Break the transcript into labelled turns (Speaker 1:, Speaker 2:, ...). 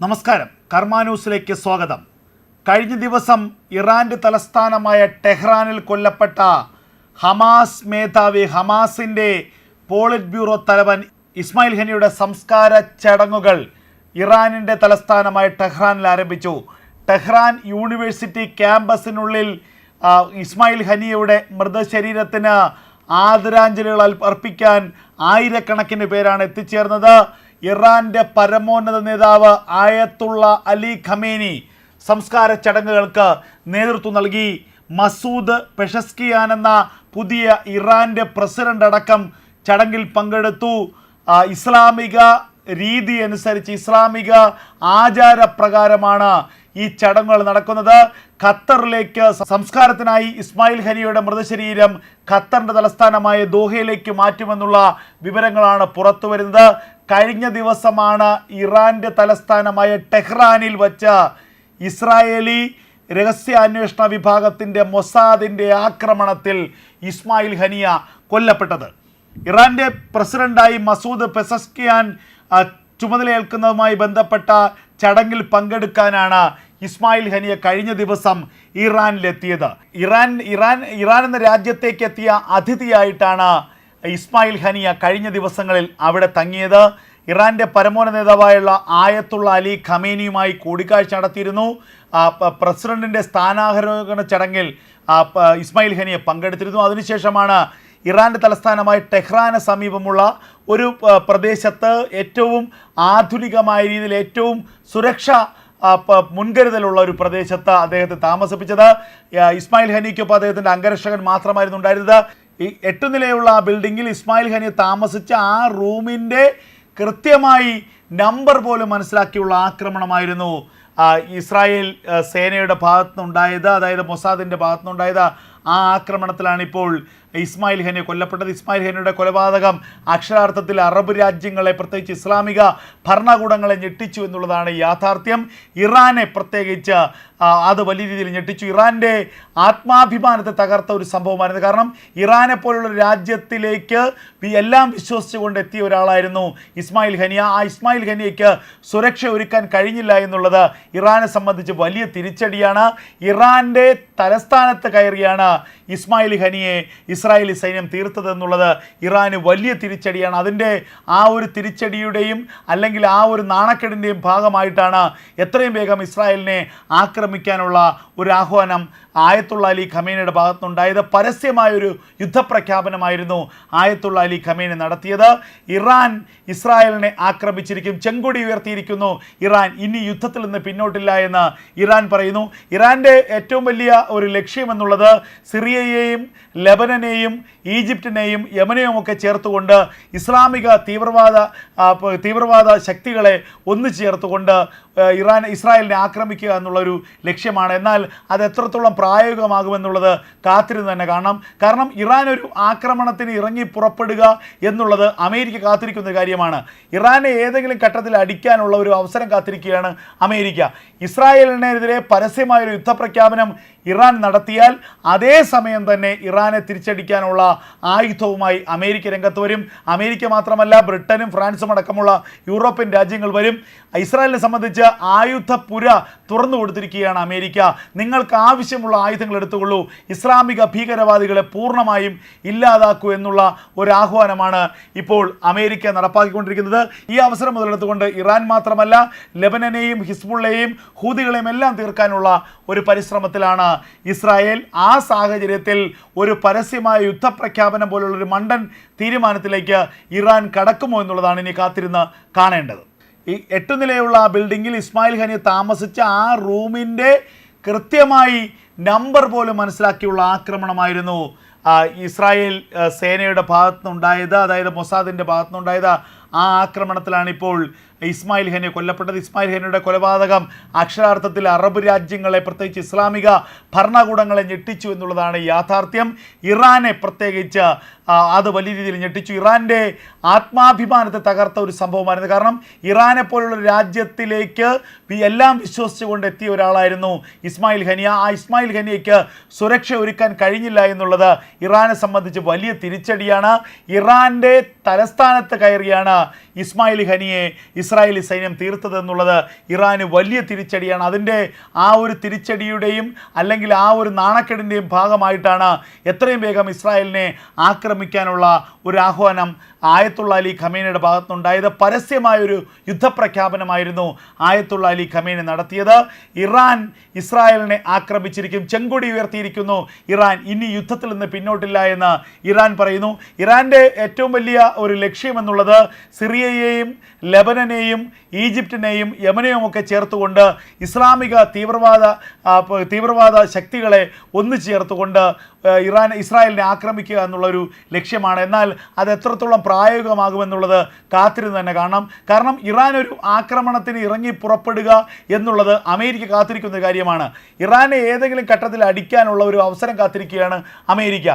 Speaker 1: നമസ്കാരം. കർമ്മ ന്യൂസിലേക്ക് സ്വാഗതം. കഴിഞ്ഞ ദിവസം ഇറാന്റെ തലസ്ഥാനമായ ടെഹ്റാനിൽ കൊല്ലപ്പെട്ട ഹമാസ് മേധാവി ഹമാസിന്റെ പോളിറ്റ് ബ്യൂറോ തലവൻ ഇസ്മായിൽ ഹനിയുടെ സംസ്കാര ചടങ്ങുകൾ ഇറാനിന്റെ തലസ്ഥാനമായ ടെഹ്റാനിൽ ആരംഭിച്ചു. ടെഹ്റാൻ യൂണിവേഴ്സിറ്റി ക്യാമ്പസിനുള്ളിൽ ഇസ്മായിൽ ഹനിയുടെ മൃതശരീരത്തിന് ആദരാഞ്ജലികൾ അർപ്പിക്കാൻ ആയിരക്കണക്കിന് പേരാണ് എത്തിച്ചേർന്നത്. ഇറാന്റെ പരമോന്നത നേതാവ് ആയത്തുള്ള അലി ഖമേനി സംസ്കാര ചടങ്ങുകൾക്ക് നേതൃത്വം നൽകി. മസൂദ് പെഷസ്കിയാൻ എന്ന പുതിയ ഇറാന്റെ പ്രസിഡന്റ് അടക്കം ചടങ്ങിൽ പങ്കെടുത്തു. ഇസ്ലാമിക രീതി അനുസരിച്ച് ഇസ്ലാമിക ആചാരപ്രകാരമാണ് ഈ ചടങ്ങുകൾ നടക്കുന്നത്. ഖത്തറിലേക്ക് സംസ്കാരത്തിനായി ഇസ്മായിൽ ഹനിയുടെ മൃതശരീരം ഖത്തറിന്റെ തലസ്ഥാനമായ ദോഹയിലേക്ക് മാറ്റുമെന്നുള്ള വിവരങ്ങളാണ് പുറത്തു വരുന്നത് കഴിഞ്ഞ ദിവസമാണ് ഇറാന്റെ തലസ്ഥാനമായ ടെഹ്റാനിൽ വച്ച ഇസ്രായേലി രഹസ്യാന്വേഷണ വിഭാഗത്തിന്റെ മൊസാദിന്റെ ആക്രമണത്തിൽ ഇസ്മായിൽ ഹനിയ കൊല്ലപ്പെട്ടത്. ഇറാന്റെ പ്രസിഡന്റായി മസൂദ് പെസസ്കിയാൻ ചുമതലയേൽക്കുന്നതുമായി ബന്ധപ്പെട്ട ചടങ്ങിൽ പങ്കെടുക്കാനാണ് ഇസ്മായിൽ ഹനിയ കഴിഞ്ഞ ദിവസം ഇറാനിലെത്തിയത്. ഇറാൻ ഇറാൻ ഇറാൻ എന്ന രാജ്യത്തേക്ക് എത്തിയ അതിഥിയായിട്ടാണ് ഇസ്മായിൽ ഹനിയ കഴിഞ്ഞ ദിവസങ്ങളിൽ അവിടെ തങ്ങിയത്. ഇറാന്റെ പരമോന്നത നേതാവായുള്ള ആയത്തുള്ള അലി ഖമേനിയുമായി കൂടിക്കാഴ്ച നടത്തിയിരുന്നു. പ്രസിഡന്റിന്റെ സ്ഥാനാരോഹണ ചടങ്ങിൽ ഇസ്മായിൽ ഹനിയെ പങ്കെടുത്തിരുന്നു. അതിനുശേഷമാണ് ഇറാന്റെ തലസ്ഥാനമായ ടെഹ്റാന് സമീപമുള്ള ഒരു പ്രദേശത്ത് ഏറ്റവും ആധുനികമായ രീതിയിൽ ഏറ്റവും സുരക്ഷ മുൻകരുതലുള്ള ഒരു പ്രദേശത്ത് അദ്ദേഹത്തെ താമസിപ്പിച്ചത്. ഇസ്മായിൽ ഹനിക്കൊപ്പം അദ്ദേഹത്തിന്റെ അംഗരക്ഷകൻ മാത്രമായിരുന്നു ഉണ്ടായിരുന്നത്. ഈ എട്ട് നിലയുള്ള ആ ബിൽഡിങ്ങിൽ ഇസ്മായിൽ ഹനി താമസിച്ച ആ റൂമിന്റെ കൃത്യമായി നമ്പർ പോലും മനസ്സിലാക്കിയുള്ള ആക്രമണമായിരുന്നു ഇസ്രായേൽ സേനയുടെ ഭാഗത്തുനിന്നുണ്ടായത് അതായത് മൊസാദിന്റെ ഭാഗത്തുനിന്നുണ്ടായത് ആ ആക്രമണത്തിലാണ് ഇപ്പോൾ ഇസ്മായിൽ ഹനെ കൊല്ലപ്പെട്ടത്. ഇസ്മായിൽ ഹനയുടെ കൊലപാതകം അക്ഷരാർത്ഥത്തിൽ അറബ് രാജ്യങ്ങളെ പ്രത്യേകിച്ച് ഇസ്ലാമിക ഭരണകൂടങ്ങളെ ഞെട്ടിച്ചു എന്നുള്ളതാണ് യാഥാർത്ഥ്യം. ഇറാനെ പ്രത്യേകിച്ച് അത് വലിയ രീതിയിൽ ഞെട്ടിച്ചു. ഇറാന്റെ ആത്മാഭിമാനത്തെ തകർത്ത ഒരു സംഭവമായിരുന്നു. കാരണം ഇറാനെ പോലുള്ള രാജ്യത്തിലേക്ക് എല്ലാം വിശ്വസിച്ചുകൊണ്ട് എത്തിയ ഒരാളായിരുന്നു ഇസ്മായിൽ ഹനിയ. ആ ഇസ്മായിൽ ഹനിയയ്ക്ക് സുരക്ഷ ഒരുക്കാൻ കഴിഞ്ഞില്ല എന്നുള്ളത് ഇറാനെ സംബന്ധിച്ച് വലിയ തിരിച്ചടിയാണ്. ഇറാന്റെ തലസ്ഥാനത്ത് കയറിയാണ് ഇസ്മായിൽ ഖനിയെ ഇസ്രായേലി സൈന്യം തീർത്തതെന്നുള്ളത് ഇറാന് വലിയ തിരിച്ചടിയാണ്. അതിന്റെ ആ ഒരു തിരിച്ചടിയുടെയും അല്ലെങ്കിൽ ആ ഒരു നാണക്കേടിന്റെയും ഭാഗമായിട്ടാണ് എത്രയും വേഗം ഇസ്രായേലിനെ ആക്രമിക്കാനുള്ള ഒരു ആഹ്വാനം ആയത്തുള്ള അലി ഖമേനയുടെ ഭാഗത്തുനിന്നുണ്ടായത്. പരസ്യമായൊരു യുദ്ധപ്രഖ്യാപനമായിരുന്നു ആയത്തുള്ള അലി ഖമേനി നടത്തിയത്. ഇറാൻ ഇസ്രായേലിനെ ആക്രമിച്ചിരിക്കും ചെങ്കൊടി ഉയർത്തിയിരിക്കുന്നു. ഇറാൻ ഇനി യുദ്ധത്തിൽ നിന്ന് പിന്നോട്ടില്ല എന്ന് ഇറാൻ പറയുന്നു. ഇറാന്റെ ഏറ്റവും വലിയ ഒരു ലക്ഷ്യമെന്നുള്ളത് സിറിയയെയും ലെബനനെയും ഈജിപ്തിനെയും യമനെയും ഒക്കെ ചേർത്തുകൊണ്ട് ഇസ്ലാമിക തീവ്രവാദ തീവ്രവാദ ശക്തികളെ ഒന്നു ചേർത്തുകൊണ്ട് ഇറാൻ ഇസ്രായേലിനെ ആക്രമിക്കുക എന്നുള്ളൊരു ലക്ഷ്യമാണ്. എന്നാൽ അത് എത്രത്തോളം പ്രായോഗികമാകുമെന്നുള്ളത് കാത്തിരുന്ന് തന്നെ കാണണം. കാരണം ഇറാൻ ഒരു ആക്രമണത്തിന് ഇറങ്ങി പുറപ്പെടുക എന്നുള്ളത് അമേരിക്ക കാത്തിരിക്കുന്ന കാര്യമാണ്. ഇറാനെ ഏതെങ്കിലും ഘട്ടത്തിൽ അടിക്കാനുള്ള ഒരു അവസരം കാത്തിരിക്കുകയാണ് അമേരിക്ക. ഇസ്രായേലിനെതിരെ പരസ്യമായൊരു യുദ്ധപ്രഖ്യാപനം ഇറാൻ നടത്തിയാൽ അതേ സമയം തന്നെ ഇറാനെ തിരിച്ചടിക്കാനുള്ള ആയുധവുമായി അമേരിക്ക രംഗത്ത് വരും. അമേരിക്ക മാത്രമല്ല ബ്രിട്ടനും ഫ്രാൻസും അടക്കമുള്ള യൂറോപ്യൻ രാജ്യങ്ങൾ വരും. ഇസ്രായേലിനെ സംബന്ധിച്ച് ആയുധപ്പുര തുറന്നു കൊടുത്തിരിക്കുകയാണ് അമേരിക്ക. നിങ്ങൾക്ക് ആവശ്യമുള്ള ആയുധങ്ങൾ എടുത്തുകൊള്ളൂ. ഇസ്ലാമിക ഭീകരവാദികളെ പൂർണമായും ഇല്ലാതാക്കൂ എന്നുള്ള ഒരു ആഹ്വാനമാണ് ഇപ്പോൾ അമേരിക്ക നടപ്പാക്കിക്കൊണ്ടിരിക്കുന്നത്. ഈ അവസരം മുതലെടുത്തുകൊണ്ട് ഇറാൻ മാത്രമല്ല ലെബനനെയും ഹിസ്ബുള്ളയെയും ഹൂതികളെയും എല്ലാം തീർക്കാനുള്ള ഒരു പരിശ്രമത്തിലാണ് ഇസ്രായേൽ. ആ സാഹചര്യത്തിൽ ഒരു പരസ്യമായ യുദ്ധപ്രഖ്യാപനം പോലുള്ള ഒരു മണ്ടൻ തീരുമാനത്തിലേക്ക് ഇറാൻ കടക്കുമോ എന്നുള്ളതാണ് ഇനി കാത്തിരുന്ന് കാണേണ്ടത്. ഈ എട്ട് നിലയുള്ള ആ ബിൽഡിങ്ങിൽ ഇസ്മായിൽ ഹനി താമസിച്ച ആ റൂമിന്റെ കൃത്യമായി നമ്പർ പോലും മനസ്സിലാക്കിയുള്ള ആക്രമണമായിരുന്നു ഇസ്രായേൽ സേനയുടെ ഭാഗത്തുനിന്നുണ്ടായത് അതായത് മൊസാദിന്റെ ഭാഗത്തുനിന്നുണ്ടായത് ആ ആക്രമണത്തിലാണ് ഇപ്പോൾ ഇസ്മായിൽ ഹനി കൊല്ലപ്പെട്ടത്. ഇസ്മായിൽ ഹനിയുടെ കൊലപാതകം അക്ഷരാർത്ഥത്തിൽ അറബ് രാജ്യങ്ങളെ പ്രത്യേകിച്ച് ഇസ്ലാമിക ഭരണകൂടങ്ങളെ ഞെട്ടിച്ചു എന്നുള്ളതാണ് യാഥാർത്ഥ്യം. ഇറാനെ പ്രത്യേകിച്ച് അത് വലിയ രീതിയിൽ ഞെട്ടിച്ചു. ഇറാന്റെ ആത്മാഭിമാനത്തെ തകർത്ത ഒരു സംഭവമായിരുന്നു. കാരണം ഇറാനെ പോലുള്ള രാജ്യത്തിലേക്ക് എല്ലാം വിശ്വസിച്ചുകൊണ്ട് എത്തിയ ഒരാളായിരുന്നു ഇസ്മായിൽ ഹനിയ ആ ഇസ്മായിൽ ഹനിയയ്ക്ക് സുരക്ഷ ഒരുക്കാൻ കഴിഞ്ഞില്ല എന്നുള്ളത് ഇറാനെ സംബന്ധിച്ച് വലിയ തിരിച്ചടിയാണ്. ഇറാന്റെ തലസ്ഥാനത്ത് കയറിയാണ് ഇസ്മായിൽ ഖനിയെ ഇസ്രായേലി സൈന്യം തീർത്തത് എന്നുള്ളത് ഇറാന് വലിയ തിരിച്ചടിയാണ്. അതിന്റെ ആ ഒരു തിരിച്ചടിയുടെയും അല്ലെങ്കിൽ ആ ഒരു നാണക്കേടിന്റെയും ഭാഗമായിട്ടാണ് എത്രയും വേഗം ഇസ്രായേലിനെ ആക്രമിക്കാനുള്ള ഒരു ആഹ്വാനം ആയത്തുള്ള അലി ഖമേനയുടെ ഭാഗത്തുനിന്നുണ്ടായത്. പരസ്യമായൊരു യുദ്ധപ്രഖ്യാപനമായിരുന്നു ആയത്തുള്ള അലി ഖമീന നടത്തിയത്. ഇറാൻ ഇസ്രായേലിനെ ആക്രമിച്ചിരിക്കും ചെങ്കൊടി ഉയർത്തിയിരിക്കുന്നു. ഇറാൻ ഇനി യുദ്ധത്തിൽ നിന്ന് പിന്നോട്ടില്ല എന്ന് ഇറാൻ പറയുന്നു. ഇറാന്റെ ഏറ്റവും വലിയ ഒരു ലക്ഷ്യമെന്നുള്ളത് സിറിയയെയും ലെബനനെയും ഈജിപ്തിനെയും യമനെയും ഒക്കെ ചേർത്തുകൊണ്ട് ഇസ്ലാമിക തീവ്രവാദ തീവ്രവാദ ശക്തികളെ ഒന്നു ചേർത്തുകൊണ്ട് ഇറാൻ ഇസ്രായേലിനെ ആക്രമിക്കുക എന്നുള്ളൊരു ലക്ഷ്യമാണ്. എന്നാൽ അത് എത്രത്തോളം പ്രായോഗികമാകുമെന്നുള്ളത് കാത്തിരുന്ന് തന്നെ കാണണം. കാരണം ഇറാൻ ഒരു ആക്രമണത്തിന് ഇറങ്ങി പുറപ്പെടുക എന്നുള്ളത് അമേരിക്ക കാത്തിരിക്കുന്ന കാര്യമാണ്. ഇറാനെ ഏതെങ്കിലും ഘട്ടത്തിൽ അടിക്കാനുള്ള ഒരു അവസരം കാത്തിരിക്കുകയാണ് അമേരിക്ക.